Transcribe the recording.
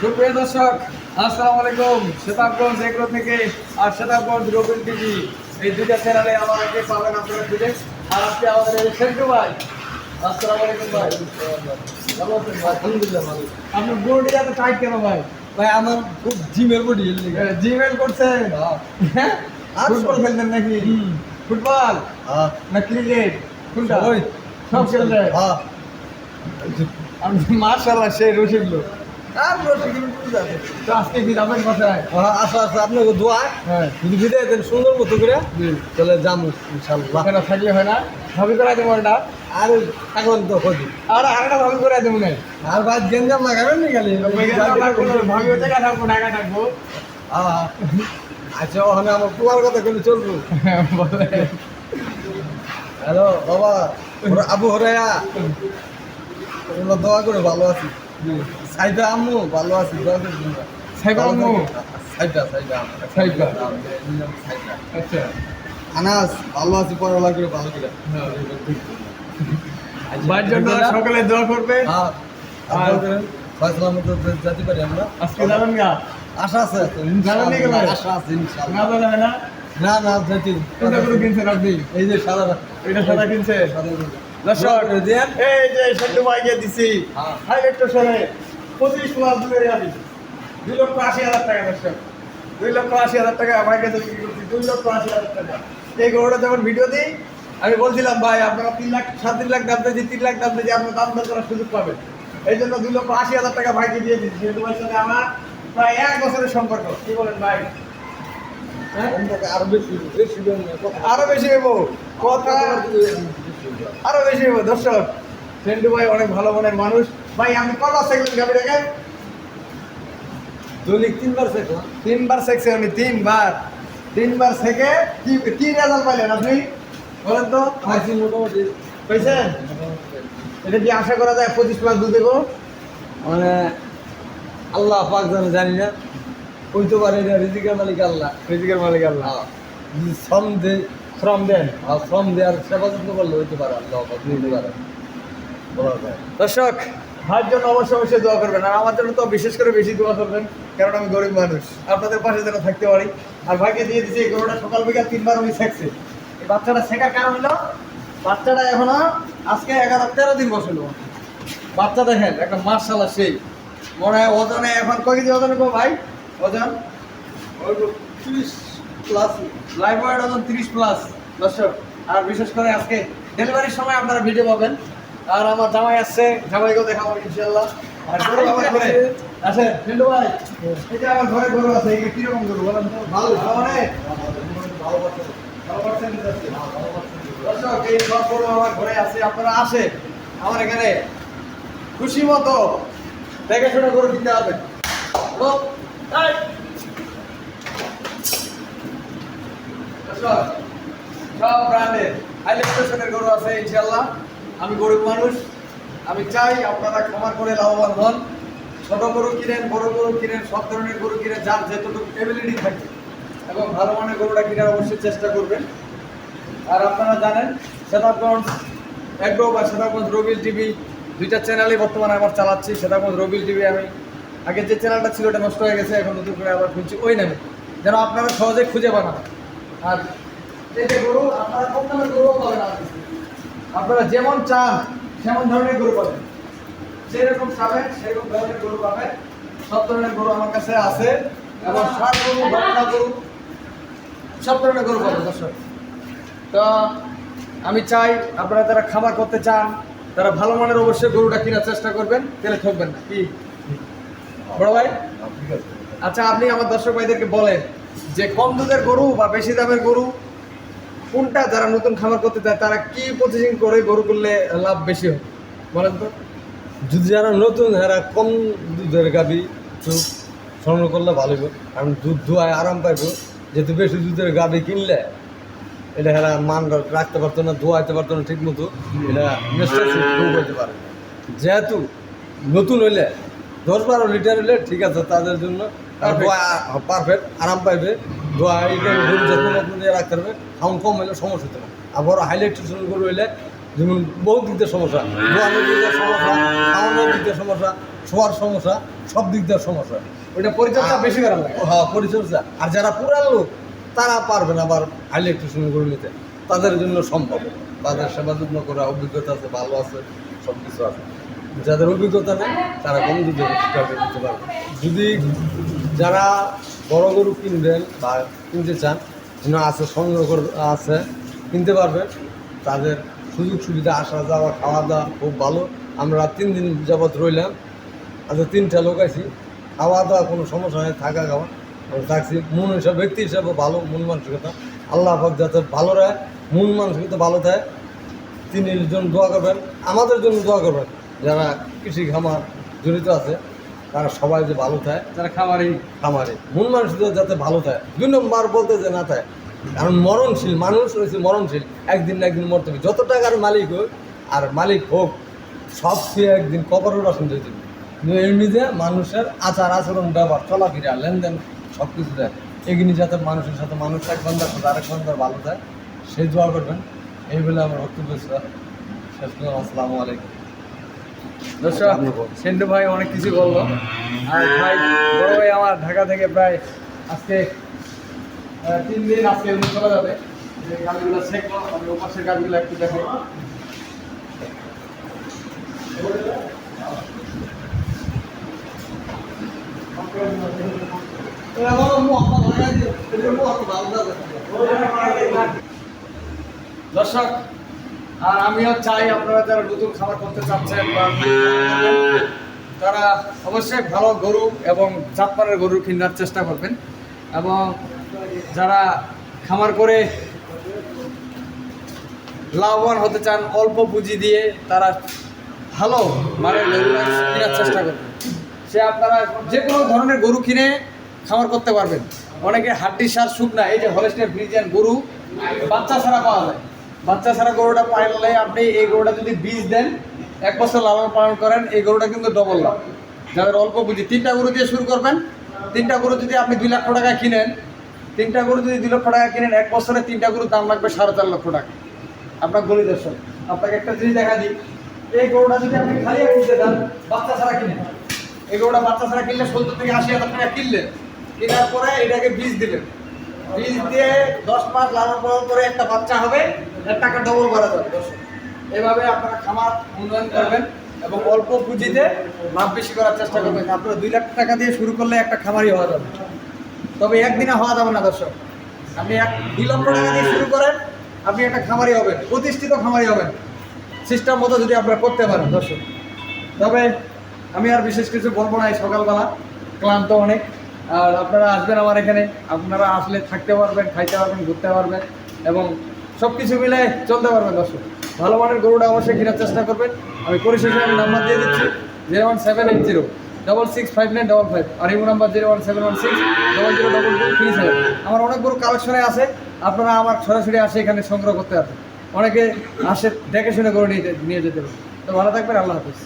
সুপ্রিয় দর্শক আসসালামু আলাইকুম। সেতাবগঞ্জ এগ্রো থেকে আর সেতাবগঞ্জ রবিন টিভি। এই দুইটা চ্যানেলে আমাদেরকে পাবেন আপনারা খুঁজে আর আজকে আমাদের সেন্টু ভাই। আসসালামু আলাইকুম ভাই। আলহামদুলিল্লাহ ভালো। আপনার বডি এত টাইট কেন ভাই? ভাই আমার খুব জিমের বডি জিমেল করছেন? হ্যাঁ। আর ফুটবল খেলতেন নাকি। ফুটবল? হ্যাঁ। না ক্রিকেট কোনটা? ওই। সব খেলতেন? হ্যাঁ। মার্শাল্লাহ সেই রসিদ লোক। আর রসিক বুঝে যাবে তো আজকে কি যাবেন কোথায়? হ্যাঁ আপনাকে দোয়া। হ্যাঁ। যদি বিদায় দেন সুন্দর মতো করে তাহলে ইনশাল্লাহ থাকলে হয় না? ভাবি করে দেবো এটা আর থাকবেন তো খোঁজি আর আরেকটা ভাবি করে দেবো না। আর গেঞ্জাম লাগাবেন নি খালি ভাবি হচ্ছে থাকব ঢাকা থাকব। হ্যাঁ আচ্ছা ওখানে আমার কথা কিন্তু চলবো। বলে। হ্যালো বাবা আবু হরাইয়া দোয়া করে ভালো আছি। সাইদা আম্মু ভালো আছি সাইবা আম্মু? সাইদা সাইদা সাইদা। আচ্ছা। আনাস ভালো আছি পড়ালা করে ভালো করে। ভাইয়ের জন্য সকালে দোয়া করবে। হ্যাঁ আর- ফয়সলা মতো যেতে পারি আমরা। আজকে যাবেন গা। আশা আছে যাবেন নাকি আশা আছে না বলে হয় না? না না যেতে কোনটা করে কিনছেন আপনি এই যে সাদা এটা সাদা কিনছে? সাদা দর্শক এই যে ভাইকে দিছি। হ্যাঁ। হাইলাইট সরে পঁচিশ প্লাস দুলের আমি। দুই লক্ষ আশি হাজার টাকা দর্শক দুই লক্ষ আশি হাজার টাকা আমার কাছে বিক্রি করছি দুই লক্ষ আশি হাজার টাকা। এই গরুটা যখন ভিডিও দিই আমি বলছিলাম ভাই আপনারা তিন লাখ সাত তিন লাখ দাম দিয়েছি তিন লাখ দাম দিয়েছি আপনার দাম দর করার সুযোগ পাবেন। এই জন্য দুই লক্ষ আশি হাজার টাকা ভাইকে দিয়ে দিচ্ছি সেহেতু ভাইয়ের সাথে আমার প্রায় এক বছরের সম্পর্ক। কি বলেন ভাই? হ্যাঁ? আরও বেশি আরও বেশি হইব। কথা আরও বেশি হইব দর্শক। সেন্টু ভাই অনেক ভালো মনের মানুষ। ভাই আপনি কবার সেকলেন গাড়িটাকে দৈনিক তিনবার শেখলাম তিনবার সেকছে উনি তিনবার। তিনবার সেকে কি কি রেজাল্ট পাইলেন আপনি? বলেন তো। খাইছি মোটামুটি। পেয়েছেন এটা কি আশা করা যায় পঁচিশ প্লাস দুধ দেবো? মানে আল্লাহ পাক জানে জানি না কইতে পারে এটা রিজিকের মালিক আল্লাহ। রিজিকের মালিক আল্লাহ। হ্যাঁ। শ্রম দে শ্রম দেন আর শ্রম দেওয়ার সেবা যত্ন করলে হইতে পারে আল্লাহ পাক দিতে পারে। বলা যায় দর্শক ভাইয়ের জন্য অবশ্যই অবশ্যই দোয়া করবেন। আর আমার জন্য তো বিশেষ করে বেশি দোয়া করবেন, কারণ আমি গরিব মানুষ। আপনাদের পাশে যেন থাকতে পারি। আর ভাইকে দিয়ে দিচ্ছি এই গরুটা সকাল বিকাল তিনবার উনি শেখছে এই বাচ্চাটা শেখার কারণ হলো, বাচ্চাটা এখনও আজকে এগারো, তেরো দিন বসল বাচ্চা দেখেন, একটা মার্শাল্লাহ সেই। মনে হয় ওজনে এখন, কয় কেজি ওজনে গো ভাই? ওজন? তিরিশ প্লাস লাইফ ওজন তিরিশ প্লাস দর্শক, আর বিশেষ করে আজকে ডেলিভারির সময় আপনারা ভিডিও পাবেন। আর আমার জামাই আসছে জামাইকেও দেখাবো ইনশাল্লাহ আর গরু আমার ঘরে আছে। ফিল্ডু ভাই এটা আমার ঘরে গরু আছে এই কীরকম গরু বলেন তো? ভালো মানে ভালো ভালো দর্শক এই সব গরু আমার ঘরে আছে আপনারা আসে আমার এখানে খুশি মতো দেখে শুনে গরু কিনতে হবে। সব ব্র্যান্ডের গরু আছে ইনশাল্লাহ আমি গরিব মানুষ। আমি চাই আপনারা খামার করে লাভবান হন। ছোট গরু কিনেন, বড় গরু কিনেন, সব ধরনের গরু কিনেন, যার যেটুকু এবিলিটি থাকে। এবং ভালো মানের গরুটা কেনার অবশ্যই চেষ্টা করবেন। আর আপনারা জানেন, সেতাবগঞ্জ এগ্রো বা সেতাবগঞ্জ রবিল টিভি দুইটা চ্যানেলই বর্তমানে আমার চালাচ্ছি। সেতাবগঞ্জ রবিল টিভি আমি আগে যে চ্যানেলটা ছিল ওটা নষ্ট হয়ে গেছে, এখন নতুন করে আবার খুঁজছি ওই নামে। যেন আপনারা সহজে খুঁজে পান। আর এই যে গরু, আপনারা কম গরুও পাবেন। আপনারা যেমন চান সেমন ধরনের গরু পাবেন। যেরকম চাবেন সেরকম ধরনের গরু পাবেন। সব ধরনের গরু আমার কাছে আছে এবং সার গরু বাচ্চা গরু সব ধরনের গরু পাবেন দর্শক। তো আমি চাই আপনারা যারা খাবার করতে চান তারা ভালো মানের অবশ্যই গরুটা কেনার চেষ্টা করবেন তেলে ঠকবেন না। কি? বড় ভাই? ঠিক আছে। আচ্ছা আপনি আমার দর্শক ভাইদেরকে বলেন যে কম দুধের গরু বা বেশি দামের গরু কোনটা যারা নতুন খামার করতে চায় তারা কি প্রসেসিং করে গরু করলে লাভ বেশি হবে? বলেন তো। যদি যারা নতুন এরা কম দুধের গাবি তো সংগ্রহ করলে ভালো হবে। কারণ দুধ ধোয়ায় আরাম পাইব। যেহেতু বেশি দুধের গাবি কিনলে এটা এরা মান রাখতে পারতো না ধোয়াইতে পারতো না ঠিক মতো এটা পারে। যেহেতু নতুন হইলে দশ বারো লিটার হইলে ঠিক আছে তাদের জন্য পারফেক্ট আরাম পাইবে। গরু যত্ন দিয়ে রাখতে কম হইলে সমস্যা হতে পারে। হইলে যেমন সমস্যা ধোয়ানোর দিকে সমস্যা খাওয়ানোর দিকে সমস্যা শোয়ার সমস্যা সব দিক দিয়ে সমস্যা। ওইটা পরিচর্যা বেশি করা লাগে। হ্যাঁ পরিচর্যা। আর যারা পুরান লোক তারা পারবে না আবার করে নিতে। তাদের জন্য সম্ভব। তাদের সেবা যত্ন করা অভিজ্ঞতা আছে ভালো আছে সব কিছু আছে। যাদের অভিজ্ঞতা নেই তারা কম দুধে পারবে। যদি যারা বড় গরু কিনবেন বা কিনতে চান, যেন আছে, সংগ্রহ করে- আছে, কিনতে পারবেন। তাদের সুযোগ সুবিধা, আসা যাওয়া, খাওয়া দাওয়া খুব ভালো। আমরা তিন দিন যাবৎ রইলাম। আচ্ছা তিনটা লোক আছি খাওয়া দাওয়া কোনো সমস্যা নেই, থাকা খাওয়া। আমরা থাকছি। মন হিসাবে, ব্যক্তি হিসাবে ভালো, মন মানসিকতা। আল্লাহ পাক যাতে ভালো রায় মন মানসিকতা ভালো থাকে। তিনি জন্য দোয়া করবেন। আমাদের জন্য দোয়া করবেন। যারা কৃষি খামার জড়িত আছে তারা সবাই যে ভালো থাকে তারা খামারি খামারে। মন মানসিকতা যাতে ভালো থাকে। দুই নম্বর বলতে যে না থাকে কারণ মরণশীল মানুষ হয়েছে মরণশীল একদিন না একদিন মরতে হবে। যত টাকার মালিক হোক আর মালিক হোক সব সে একদিন কবরের রসন দিয়ে দেবে। এমনি যে মানুষের আচার আচরণ ব্যবহার চলাফেরা লেনদেন সব কিছু দেয় এগুলি যাতে মানুষের সাথে মানুষ এক বান্দার সাথে আরেক বান্দার ভালো থাকে সেই দোয়া করবেন। এই বলে আমার বক্তব্য শেষ করলাম আসসালামু আলাইকুম। দর্শক। সেন্টু ভাই অনেক কিছু বলল আর ভাই, বড় ভাই আমার ঢাকা থেকে প্রায় আজকে তিন দিন আজকে চলে যাবে যে গাড়িগুলো শেখলো আমি ওপাশের গাড়িগুলো একটু দেখো দর্শক আর আমিও চাই আপনারা যারা নতুন খাবার করতে চাচ্ছেন তারা অবশ্যই ভালো গরু এবং জাতমানের গরু কেনার চেষ্টা করবেন। এবং যারা খামার করে লাভবান হতে চান, অল্প পুঁজি দিয়ে তারা ভালো মানে কেনার চেষ্টা করবেন। সে আপনারা যে কোনো ধরনের গরু কিনে খামার করতে পারবেন। অনেকে হাড্ডি সার শুকনা এই যে হলেস্টের ব্রিজিয়ান গরু বাচ্চা ছাড়া পাওয়া যায়। বাচ্চা ছাড়া গরুটা পাইলে আপনি এই গরুটা যদি বীজ দেন, এক বছর লালন পালন করেন, এই গরুটা কিন্তু ডবল লাভ। যাদের অল্প বুঝি তিনটা গরু দিয়ে শুরু করবেন। তিনটা গরু যদি আপনি দুই লক্ষ টাকা কিনেন, তিনটা গরু যদি দুই লক্ষ টাকা কিনেন, এক বছরে তিনটা গরুর দাম লাগবে সাড়ে চার লক্ষ টাকা। আপনার গলি দর্শক, আপনাকে একটা জিনিস দেখা দিই। এই গরুটা যদি আপনি খালি কিনতে দেন বাচ্চা ছাড়া কিনেন। এই গরুটা বাচ্চা ছাড়া কিনলে সত্তর থেকে আশি হাজার টাকা কিনলেন। কেনার পরে এটাকে বীজ দিলেন। বীজ দিয়ে দশ মাস লালন পালন করে একটা বাচ্চা হবে। টাকা ডবল করা যাবে দর্শক এভাবে আপনারা খামার উন্নয়ন করবেন এবং অল্প পুঁজিতে লাভ বেশি করার চেষ্টা করবেন। আপনারা দুই লাখ টাকা দিয়ে শুরু করলে একটা খামারই হওয়া যাবে। তবে একদিনে হওয়া যাবে না, দর্শক। আপনি এক দুই লক্ষ টাকা দিয়ে শুরু করেন, আপনি একটা খামারি হবেন, প্রতিষ্ঠিত খামারি হবেন। সিস্টেম মতো যদি আপনারা করতে পারেন, দর্শক। তবে আমি আর বিশেষ কিছু বলব না, এই সকালবেলা। ক্লান্ত অনেক। আর আপনারা আসবেন আমার এখানে। আপনারা আসলে থাকতে পারবেন, খাইতে পারবেন, ঘুরতে পারবেন। এবং সব কিছু মিলে চলতে পারবেন দর্শক। ভালো মানের গরুটা অবশ্যই কেনার চেষ্টা করবেন। আমি পরিশেষে আমি নাম্বার দিয়ে দিচ্ছি zero one seven eight zero double six five nine double five আর imo number zero one seven one six double zero double two three seven আমার অনেক গরু কালেকশনে আছে, আপনারা আমার সরাসরি আসে এখানে সংগ্রহ করতে পারবেন অনেকে আসে, দেখে শুনে গরু নিয়ে নিয়ে যেতে পারেন। তো ভালো থাকবেন, আল্লাহ হাফিজ।